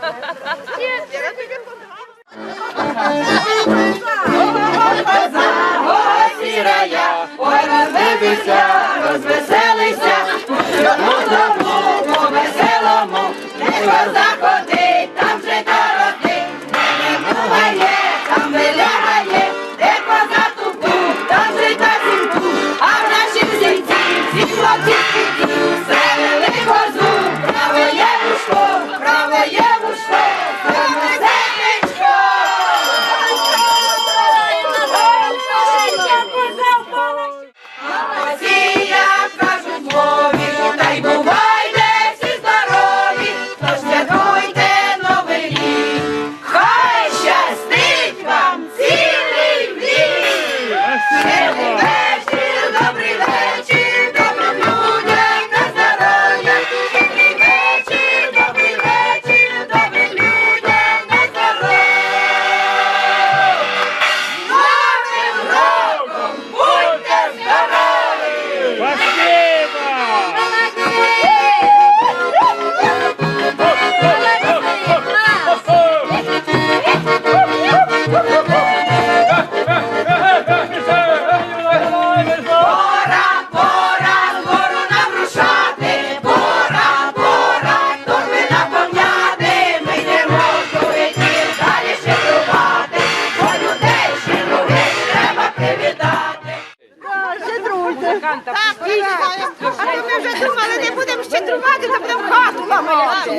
Ha ha ha! радуйся, розвеселися, чому тому повеселому, не Brasil! музиканта. Ми вже думали, не будемо ще трувати, то будемо хату ламати.